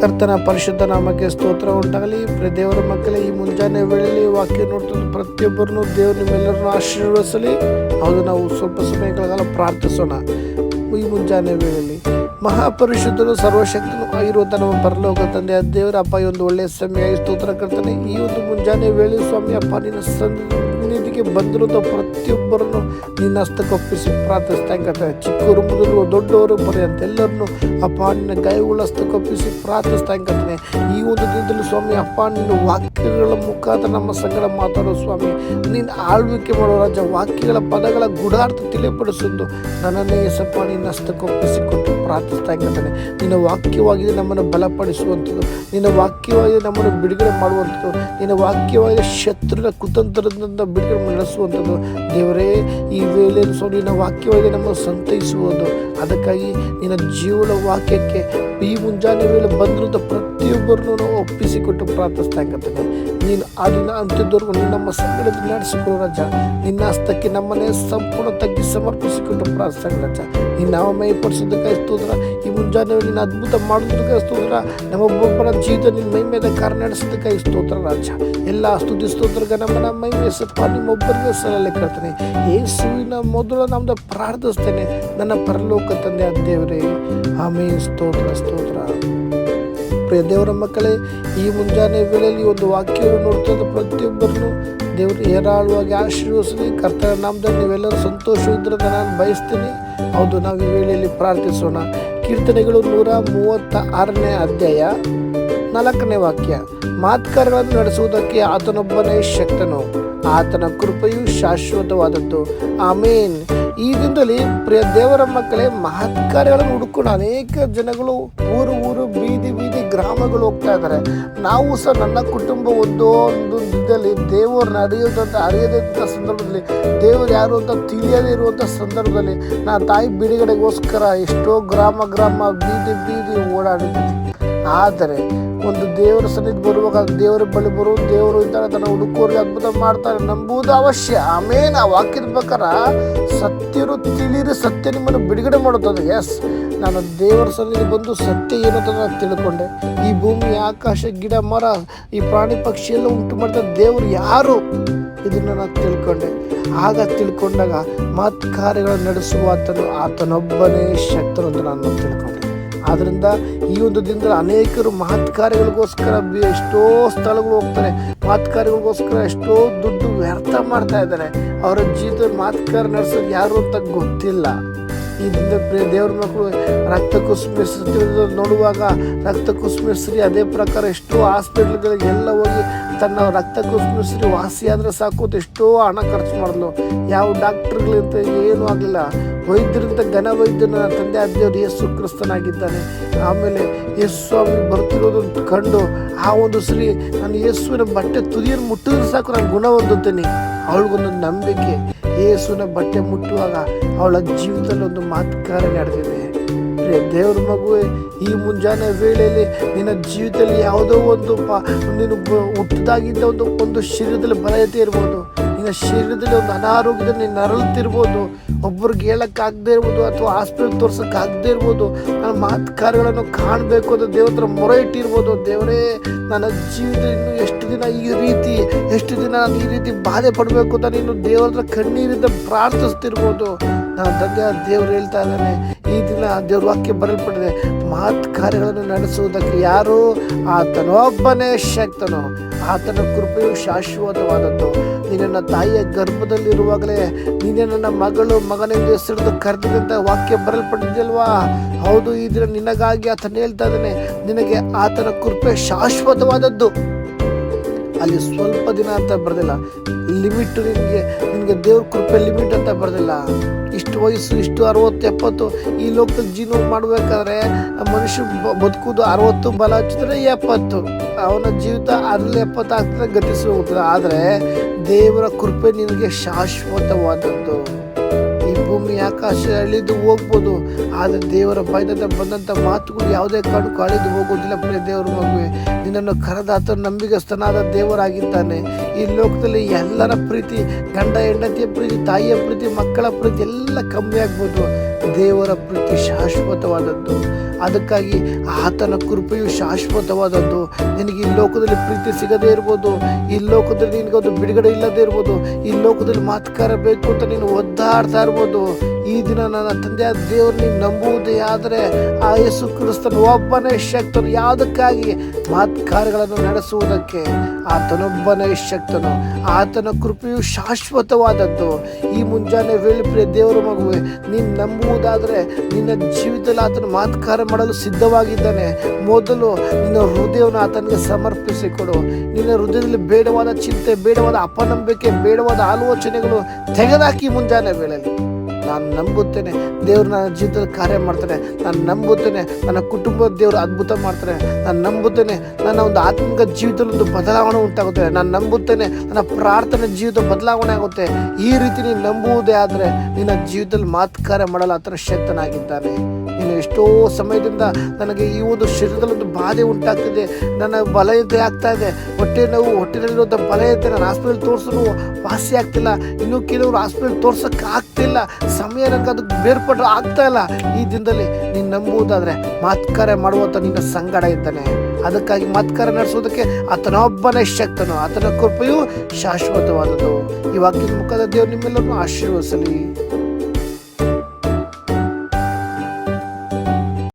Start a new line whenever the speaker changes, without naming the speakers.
ಕರ್ತನ ಪರಿಶುದ್ಧ ನಾಮಕ್ಕೆ ಸ್ತೋತ್ರ ಉಂಟಾಗಲಿ. ದೇವರ ಮಕ್ಕಳೇ, ಈ ಮುಂಜಾನೆ ವೇಳೆಯಲ್ಲಿ ವಾಕ್ಯ ನೋಡ್ತಿದ್ದ ಪ್ರತಿಯೊಬ್ಬರನ್ನು ದೇವರು ನಿಮ್ಮೆಲ್ಲರನ್ನು ಆಶೀರ್ವದಿಸಲಿ. ಹೌದು, ನಾವು ಸ್ವಲ್ಪ ಸಮಯಗಳ ಕಾಲ ಪ್ರಾರ್ಥಿಸೋಣ. ಈ ಮುಂಜಾನೆ ವೇಳೆಯಲ್ಲಿ ಮಹಾಪರಿಶುದ್ಧನು ಸರ್ವಶಕ್ತನು ಆಗಿರುವಂಥ ನಮ್ಮ ಪರಲೋಕ ತಂದೆ ದೇವರ ಅಪ್ಪ, ಈ ಒಂದು ಒಳ್ಳೆಯ ಸಮಯ ಸ್ತೋತ್ರ ಕರ್ತಾನೆ, ಈ ಒಂದು ಮುಂಜಾನೆ ವೇಳೆ ಸ್ವಾಮಿ, ಅಪ್ಪ, ನಿನ್ನ ಸನ್ನಿಧಿಗೆ ಬಂದಿರುವಂಥ ಪ್ರತಿಯೊಬ್ಬರನ್ನು ನಿನ್ನ ಹಸ್ತಕ್ಕೊಪ್ಪಿಸಿ ಪ್ರಾರ್ಥಿಸ್ತಾ ಕರ್ತನೆ. ಚಿಕ್ಕವರು ಮೊದಲು ದೊಡ್ಡವರು ಪರ್ಯಂತ ಎಲ್ಲರನ್ನು ಅಪ್ಪ, ನಿನ್ನ ಹಸ್ತಕ್ಕೆ ಹಸ್ತಕ್ಕೊಪ್ಪಿಸಿ ಪ್ರಾರ್ಥಿಸ್ತಾ ಕರ್ತನೆ. ಈ ಒಂದು ದಿನದಲ್ಲಿ ಸ್ವಾಮಿ, ಅಪ್ಪ, ನಿನ್ನ ವಾಕ್ಯಗಳ ಮುಖಾಂತರ ನಮ್ಮ ಸಂಗಡ ಮಾತಾಡೋ ಸ್ವಾಮಿ, ನಿನ್ನ ಆಳ್ವಿಕೆ ಮಾಡೋ ರಾಜ ವಾಕ್ಯಗಳ ಪದಗಳ ಗುಡಾರ್ಥ ತಿಳಿಪಡಿಸಿದ್ದು ನನ್ನನ್ನೇ ಸಪ್ಪ ನಿನ್ನ ಹಸ್ತಕ್ಕೊಪ್ಪಿಸಿಕೊಟ್ಟು ಪ್ರಾರ್ಥಿಸ್ತಾ ಇರ್ತಾನೆ ನಿನ್ನ ವಾಕ್ಯವಾಗಿದೆ ನಮ್ಮನ್ನು ಬಲಪಡಿಸುವಂಥದ್ದು. ನಿನ್ನ ವಾಕ್ಯವಾಗಿದೆ ನಮ್ಮನ್ನು ಬಿಡುಗಡೆ ಮಾಡುವಂಥದ್ದು. ನಿನ್ನ ವಾಕ್ಯವಾಗಿದೆ ಶತ್ರುವಿನ ಕುತಂತ್ರದಿಂದ ಬಿಡುಗಡೆ ನಡೆಸುವಂಥದ್ದು. ದೇವರೇ, ಈ ವೇಳೆ ಸ್ವಾಮಿ ನಿನ್ನ ವಾಕ್ಯವಾಗಿದೆ ನಮ್ಮನ್ನು ಸಂತೈಸುವುದು. ಅದಕ್ಕಾಗಿ ನಿನ್ನ ಜೀವನ ವಾಕ್ಯಕ್ಕೆ ಈ ಮುಂಜಾನೆ ವೇಳೆ ಬಂದಿರುವಂಥ ಪ್ರತಿಯೊಬ್ಬರನ್ನು ನಾವು ಒಪ್ಪಿಸಿಕೊಟ್ಟು ಪ್ರಾರ್ಥಿಸ್ತಾ ಇರ್ತಾನೆ ನೀನು ಆ ದಿನ ಅಂತ್ಯದವರೆಗೂ ನಮ್ಮ ಸಂಗಡದಲ್ಲಿ ನಡೆಸಿಕೊಡು ರಾಜ. ನಿನ್ನ ಹಸ್ತಕ್ಕೆ ನಮ್ಮನೆ ಸಂಪೂರ್ಣ ತಗ್ಗಿ ಸಮರ್ಪಿಸಿಕೊಂಡು ಪ್ರಾರ್ಥಿಸ್ತಾ ರಾಜ. ನಿನ್ನ ನಾಮ ಮೈಪಡಿಸೋದಕ್ಕೆ ಸ್ತೋತ್ರ ಈ ಮುಂಜಾನೆ ನಿನ್ನ ಅದ್ಭುತ ಮಾಡೋದಕ್ಕೆ ಸ್ತೋತ್ರ ನಮ್ಮೊಬ್ಬೊಬ್ಬರ ಜೀವಿತ ನಿನ್ನ ಮೈ ಮೇಲೆ ಕಾರ್ ನಡೆಸೋದಕ್ಕೆ ಸ್ತೋತ್ರ ರಾಜ. ಎಲ್ಲ ಸ್ತುತಿ ಸ್ತೋತ್ರಕ್ಕೆ ನಮ್ಮನ್ನ ಮೈ ಸಪ್ಪ ನಿಮ್ಮೊಬ್ಬರಿಗೆ ಸಲಹೆ ಕೇಳ್ತೇನೆ ಯೇಸುವಿನ ಮೊದಲು ನಮ್ದು ಪ್ರಾರ್ಥಿಸ್ತೇನೆ. ನನ್ನ ಪರಲೋಕ ತಂದೆ ದೇವರೇ. ಆಮೇಲೆ ಸ್ತೋತ್ರ ಸ್ತೋತ್ರ. ಪ್ರಿಯ ದೇವರ ಮಕ್ಕಳೇ, ಈ ಮುಂಜಾನೆ ವೇಳೆಯಲ್ಲಿ ಒಂದು ವಾಕ್ಯವನ್ನು ನೋಡ್ತಾ ಪ್ರತಿಯೊಬ್ಬರನ್ನು ದೇವರು ಏರಾಳುವಾಗಿ ಆಶೀರ್ವದಿಸಲಿ ಕರ್ತವ್ಯ ನಾಮದಲ್ಲಿ ನೀವೆಲ್ಲರೂ ಸಂತೋಷವಿದ್ರಿಂದ ನಾನು ಬಯಸ್ತೀನಿ. ಹೌದು, ನಾವು ಈ ವೇಳೆಯಲ್ಲಿ ಪ್ರಾರ್ಥಿಸೋಣ. ಕೀರ್ತನೆಗಳು ನೂರ ಮೂವತ್ತ ಆರನೇ ಅಧ್ಯಾಯ ನಾಲ್ಕನೇ ವಾಕ್ಯ. ಮಾತ್ಕಾರಗಳನ್ನು ನಡೆಸುವುದಕ್ಕೆ ಆತನೊಬ್ಬನೇ ಶಕ್ತನು. ಆತನ ಕೃಪೆಯು ಶಾಶ್ವತವಾದದ್ದು. ಆಮೇನ್. ಈ ದಿನದಲ್ಲಿ ಪ್ರಿಯ ದೇವರ ಮಕ್ಕಳೇ ಮಹತ್ಕಾರ್ಯಗಳನ್ನು ಹುಡುಕೊಂಡು ಅನೇಕ ಜನಗಳು ಊರು ಗ್ರಾಮಗಳು ಹೋಗ್ತಾ ಇದ್ದಾರೆ ನಾವು ಸಹ ನನ್ನ ಕುಟುಂಬ ಒಂದು ಒಂದು ಇದರಲ್ಲಿ ದೇವರನ್ನ ಅರಿಯೋದಂತ ಅರಿಯದಂಥ ಸಂದರ್ಭದಲ್ಲಿ ದೇವರು ಯಾರು ಅಂತ ತಿಳಿಯದೇ ಇರುವಂಥ ಸಂದರ್ಭದಲ್ಲಿ ನಾನು ತಾಯಿ ಬಿಡುಗಡೆಗೋಸ್ಕರ ಎಷ್ಟೋ ಗ್ರಾಮ ಗ್ರಾಮ ಬೀದಿ ಬೀದಿ ಓಡಾಡಿದ್ದೀನಿ ಆದರೆ ಒಂದು ದೇವರ ಸನ್ನಿಧಿ ಬರುವಾಗ ದೇವರ ಬಳಿ ಬರುವ ದೇವರು ಇದ್ದಾರೆ ತನ್ನ ಹುಡುಕೋರಿಗೆ ಅದ್ಭುತ ಮಾಡ್ತಾರೆ ನಂಬುವುದು ಅವಶ್ಯ. ಆಮೇಲೆ ಆ ವಾಕ್ಯದ ಪ್ರಕಾರ ಸತ್ಯರು ತಿಳಿರಿ, ಸತ್ಯ ನಿಮ್ಮನ್ನು ಬಿಡುಗಡೆ ಮಾಡುತ್ತದೆ. ಎಸ್ ನಾನು ದೇವರ ಸನ್ನಿಧಿ ಬಂದು ಸತ್ಯ ಏನು ಅಂತ ನಾನು ತಿಳ್ಕೊಂಡೆ. ಈ ಭೂಮಿ, ಆಕಾಶ, ಗಿಡ, ಮರ, ಈ ಪ್ರಾಣಿ ಪಕ್ಷಿ ಎಲ್ಲ ಉಂಟು ಮಾಡಿದ ದೇವರು ಯಾರು? ಇದನ್ನು ನಾನು ತಿಳ್ಕೊಂಡೆ. ಆಗ ತಿಳ್ಕೊಂಡಾಗ ಕಾರ್ಯಗಳನ್ನು ನಡೆಸುವ ಆತನು, ಆತನೊಬ್ಬನೇ ಶಕ್ತನು ಅಂತ ನಾನು ತಿಳ್ಕೊಂಡೆ. ಆದ್ರಿಂದ ಈ ಒಂದು ದಿನದಲ್ಲಿ ಅನೇಕರು ಮಹತ್ ಕಾರ್ಯಗಳಿಗೋಸ್ಕರ ಎಷ್ಟೋ ಸ್ಥಳಗಳು ಹೋಗ್ತಾರೆ. ಮಹತ್ ಕಾರ್ಯಗಳಿಗೋಸ್ಕರ ಎಷ್ಟೋ ದುಡ್ಡು ವ್ಯರ್ಥ ಮಾಡ್ತಾ ಇದ್ದಾರೆ. ಅವರ ಜೀವಿತ ಮಹತ್ ಕಾರ್ಯ ನಡೆಸೋದು ಯಾರು ಅಂತ ಗೊತ್ತಿಲ್ಲ. ಈ ದಿನ ದೇವ್ರ ಮಕ್ಕಳು ರಕ್ತ ಕುಸುಮಿಸ್ರಿ ನೋಡುವಾಗ ರಕ್ತ ಕುಸುಮಿಸ್ರಿ ಅದೇ ಪ್ರಕಾರ ಎಷ್ಟೋ ಹಾಸ್ಪಿಟ್ಲ್ಗಳಿಗೆಲ್ಲ ಹೋಗಿ ತನ್ನ ರಕ್ತ ಕುಸುಮಿಸ್ರಿ ಆದರೆ ಸಾಕು ಎಷ್ಟೋ ಹಣ ಖರ್ಚು ಮಾಡಿದ್ಲು. ಯಾವ ಡಾಕ್ಟ್ರ್ಗಳಿಂದ ಏನೂ ಆಗಲಿಲ್ಲ. ವೈದ್ಯರಿಂದ ಘನ ವೈದ್ಯನ ತಂದೆ ಆದ್ಯವ್ರು ಯೇಸು ಕ್ರಿಸ್ತನಾಗಿದ್ದಾನೆ. ಆಮೇಲೆ ಯೇಸು ಸ್ವಾಮಿ ಬರ್ತಿರೋದನ್ನು ಕಂಡು ಆ ಒಂದು ಶ್ರೀ ನಾನು ಯೇಸುವಿನ ಬಟ್ಟೆ ತುದಿಯನ್ನು ಮುಟ್ಟಿದ್ರೆ ಸಾಕು, ನಾನು ಗುಣ ಹೊಂದುತ್ತೇನೆ. ಅವಳಿಗೊಂದು ನಂಬಿಕೆ, ಯೇಸುವಿನ ಬಟ್ಟೆ ಮುಟ್ಟುವಾಗ ಅವಳ ಜೀವಿತದಲ್ಲಿ ಒಂದು ಮಾತುಕಾರ ನಡೆದಿದೆ. ದೇವ್ರ ಮಗುವೆ, ಈ ಮುಂಜಾನೆ ವೇಳೆಯಲ್ಲಿ ನಿನ್ನ ಜೀವಿತದಲ್ಲಿ ಯಾವುದೋ ಒಂದು ಪ ನೀನು ಹುಟ್ಟಿದಾಗಿದ್ದ ಒಂದು ಒಂದು ಶರೀರದಲ್ಲಿ ಬಲಯತೆ ಇರ್ಬೋದು. ನಿನ್ನ ಶರೀರದಲ್ಲಿ ಒಂದು ಅನಾರೋಗ್ಯದಲ್ಲಿ ನೀನು ನರಳುತ್ತಿರ್ಬೋದು ಒಬ್ಬರಿಗೆ ಹೇಳೋಕ್ಕಾಗದೇ ಇರ್ಬೋದು ಅಥವಾ ಹಾಸ್ಪಿಟಲ್ ತೋರ್ಸೋಕ್ಕಾಗದೇ ಇರ್ಬೋದು, ನನ್ನ ಮಾತು ಕಾರ್ಯಗಳನ್ನು ಕಾಣಬೇಕು ಅಂತ ದೇವ್ರ ಮೊರೆ ಇಟ್ಟಿರ್ಬೋದು. ದೇವರೇ, ನನ್ನ ಜೀವಿತ ಇನ್ನು ಎಷ್ಟು ದಿನ ಈ ರೀತಿ, ಎಷ್ಟು ದಿನ ನಾನು ಈ ರೀತಿ ಬಾಧೆ ಪಡಬೇಕು ಅಂತ ನೀನು ದೇವ್ರ ಕಣ್ಣೀರಿಂದ ಪ್ರಾರ್ಥಿಸ್ತಿರ್ಬೋದು. ತಂದೆ ದೇವರು ಹೇಳ್ತಾ ಇದ್ದಾನೆ, ಈ ದಿನ ದೇವ್ರ ವಾಕ್ಯ ಬರಲ್ಪಟ್ಟಿದೆ ಮಾತ್ ಕಾರ್ಯಗಳನ್ನು ನಡೆಸುವುದಕ್ಕೆ ಯಾರು? ಆತನೊಬ್ಬನೇ ಶಕ್ತನು, ಆತನ ಕೃಪೆಯು ಶಾಶ್ವತವಾದದ್ದು. ನಿನ್ನ ತಾಯಿಯ ಗರ್ಭದಲ್ಲಿರುವಾಗಲೇ ನೀನೆ ನನ್ನ ಮಗಳು, ಮಗನೆಂದು ಹೆಸರಿದು ಕರೆದಿದ್ದಂಥ ವಾಕ್ಯ ಬರಲ್ಪಟ್ಟಿದೆಯಲ್ವಾ ಹೌದು, ಈ ದಿನ ನಿನಗಾಗಿ ಆತನ ಹೇಳ್ತಾ ಇದ್ದಾನೆ, ನಿನಗೆ ಆತನ ಕೃಪೆ ಶಾಶ್ವತವಾದದ್ದು. ಅಲ್ಲಿ ಸ್ವಲ್ಪ ದಿನ ಅಂತ ಬರೆದಿಲ್ಲ, ಲಿಮಿಟ್ ನಿನಗೆ ನಿನಗೆ ದೇವ್ರ ಕೃಪೆ ಲಿಮಿಟ್ ಅಂತ ಬರೆದಿಲ್ಲ. ಇಷ್ಟು ವಯಸ್ಸು, ಇಷ್ಟು ಅರವತ್ತು, ಎಪ್ಪತ್ತು, ಈ ಲೋಕದಲ್ಲಿ ಜೀವನ ಮಾಡಬೇಕಾದ್ರೆ ಮನುಷ್ಯ ಬ- ಬದುಕುವುದು ಅರವತ್ತು, ಬಲ ಹಚ್ಚಿದ್ರೆ ಎಪ್ಪತ್ತು. ಅವನ ಜೀವಿತ ಅದರಲ್ಲಿ ಎಪ್ಪತ್ತು ಆಗ್ತದೆ ಗತಿಸಿ ಹೋಗ್ತದೆ. ಆದರೆ ದೇವರ ಕೃಪೆ ನಿನಗೆ ಶಾಶ್ವತವಾದದ್ದು. ಭೂಮಿ ಆಕಾಶ ಅಳಿದು ಹೋಗ್ಬೋದು. ಆದರೆ ದೇವರ ಬಾಯ್ದಂತ ಬಂದಂಥ ಮಾತುಗಳು ಯಾವುದೇ ಕಾರಣಕ್ಕೂ ಅಳಿದು ಹೋಗೋದಿಲ್ಲ ಪ್ರಿಯ ದೇವರ ಮಗುವೆ, ನಿನ್ನನ್ನು ಕರೆದಾತ ನಂಬಿಗಸ್ತನಾದ ದೇವರಾಗಿದ್ದಾನೆ. ಈ ಲೋಕದಲ್ಲಿ ಎಲ್ಲರ ಪ್ರೀತಿ, ಗಂಡ, ಹೆಂಡತಿಯ ಪ್ರೀತಿ, ತಾಯಿಯ ಪ್ರೀತಿ, ಮಕ್ಕಳ ಪ್ರೀತಿ ಎಲ್ಲ ಕಮ್ಮಿ ಆಗ್ಬೋದು. ದೇವರ ಪ್ರೀತಿ ಶಾಶ್ವತವಾದದ್ದು. ಅದಕ್ಕಾಗಿ ಆತನ ಕೃಪೆಯು ಶಾಶ್ವತವಾದದ್ದು. ನಿನಗೆ ಈ ಲೋಕದಲ್ಲಿ ಪ್ರೀತಿ ಸಿಗದೇ ಇರ್ಬೋದು. ಈ ಲೋಕದಲ್ಲಿ ನಿನಗೊಂದು ಬಿಡುಗಡೆ ಇಲ್ಲದೇ ಇರ್ಬೋದು. ಈ ಲೋಕದಲ್ಲಿ ಮಾತುಕಾರ ಬೇಕು ಅಂತ ನೀನು ಒದ್ದಾಡ್ತಾ ಇರ್ಬೋದು. ಈ ದಿನ ನನ್ನ ತಂದೆಯ ದೇವರು ನೀನು ನಂಬುವುದೇ ಆದರೆ ಆ ಯೇಸು ಕ್ರಿಸ್ತನ ಒಬ್ಬನೇ ಶಕ್ತನು. ಯಾವುದಕ್ಕಾಗಿ? ಮಾತ್ಕಾರಗಳನ್ನು ನಡೆಸುವುದಕ್ಕೆ. ಆತನೊಬ್ಬನೇ ಶಕ್ತನು. ಆತನ ಕೃಪೆಯು ಶಾಶ್ವತವಾದದ್ದು. ಈ ಮುಂಜಾನೆ ವೇಳೆ ಪ್ರಿಯ ದೇವರ ಮಗುವೆ, ನೀನು ನಂಬುವುದಾದರೆ ನಿನ್ನ ಜೀವಿತದಲ್ಲಿ ಆತನ ಮಾತುಕಾರ ಮಾಡಲು ಸಿದ್ಧವಾಗಿದ್ದಾನೆ. ಮೊದಲು ನಿನ್ನ ಹೃದಯವನ್ನು ಆತನಿಗೆ ಸಮರ್ಪಿಸಿಕೊಡು. ನಿನ್ನ ಹೃದಯದಲ್ಲಿ ಬೇಡವಾದ ಚಿಂತೆ, ಬೇಡವಾದ ಅಪನಂಬಿಕೆ, ಬೇಡವಾದ ಆಲೋಚನೆಗಳು ತೆಗೆದಾಕಿ ಮುಂಜಾನೆ ವೇಳೆಯಲ್ಲಿ. ನಾನು ನಂಬುತ್ತೇನೆ. ದೇವರು ನನ್ನ ಜೀವಿತದಲ್ಲಿ ಕಾರ್ಯ ಮಾಡ್ತಾನೆ. ನಾನು ನಂಬುತ್ತೇನೆ. ನನ್ನ ಕುಟುಂಬದ ದೇವರು ಅದ್ಭುತ ಮಾಡ್ತಾರೆ ನಾನು ನಂಬುತ್ತೇನೆ. ನನ್ನ ಒಂದು ಆತ್ಮಿಕ ಜೀವಿತದಲ್ಲಿ ಒಂದು ಬದಲಾವಣೆ ಉಂಟಾಗುತ್ತೆ. ನಾನು ನಂಬುತ್ತೇನೆ. ನನ್ನ ಪ್ರಾರ್ಥನೆ ಜೀವಿತ ಬದಲಾವಣೆ ಆಗುತ್ತೆ. ಈ ರೀತಿ ನೀನು ನಂಬುವುದೇ ಆದರೆ ನಿನ್ನ ಜೀವಿತದಲ್ಲಿ ಮಾತು ಕಾರ್ಯ ಮಾಡಲು ಥರ ಶಕ್ತನಾಗಿದ್ದಾನೆ. ನೀನು ಎಷ್ಟೋ ಸಮಯದಿಂದ ನನಗೆ ಈ ಒಂದು ಶರೀರದಲ್ಲಿ ಒಂದು ಬಾಧೆ ಉಂಟಾಗ್ತಿದೆ. ನನ್ನ ಬಲಯತೆ ಆಗ್ತಾ ಇದೆ. ಹೊಟ್ಟೆ ನೋವು, ಹೊಟ್ಟೆನಲ್ಲಿರುವಂಥ ಬಲಯತೆ ನಾನು ಹಾಸ್ಪಿಟಲ್ ತೋರಿಸಿದ್ರು ವಾಸಿ ಆಗ್ತಿಲ್ಲ. ಇನ್ನು ಕೆಲವರು ಹಾಸ್ಪಿಟಲ್ ತೋರ್ಸೋಕ್ಕೆ ಆಗ್ತಿಲ್ಲ. ಸಮಯ ನನಗೆ ಅದು ಬೇರ್ಪಡ್ರೆ ಆಗ್ತಾ ಇಲ್ಲ. ಈ ದಿನದಲ್ಲಿ ನೀನು ನಂಬುವುದಾದರೆ ಮಾತ್ಕಾರ ಮಾಡುವಂಥ ನಿನ್ನ ಸಂಗಡ ಇದ್ದಾನೆ. ಅದಕ್ಕಾಗಿ ಮಾತ್ಕಾರ ನಡೆಸೋದಕ್ಕೆ ಆತನೊಬ್ಬನೇ ಶಕ್ತನು. ಆತನ ಕೃಪೆಯು ಶಾಶ್ವತವಾದದ್ದು. ಈ ವಾಕ್ಯದ ಮುಖದ ದೇವರು ನಿಮ್ಮೆಲ್ಲರನ್ನು ಆಶೀರ್ವದಿಸಲಿ.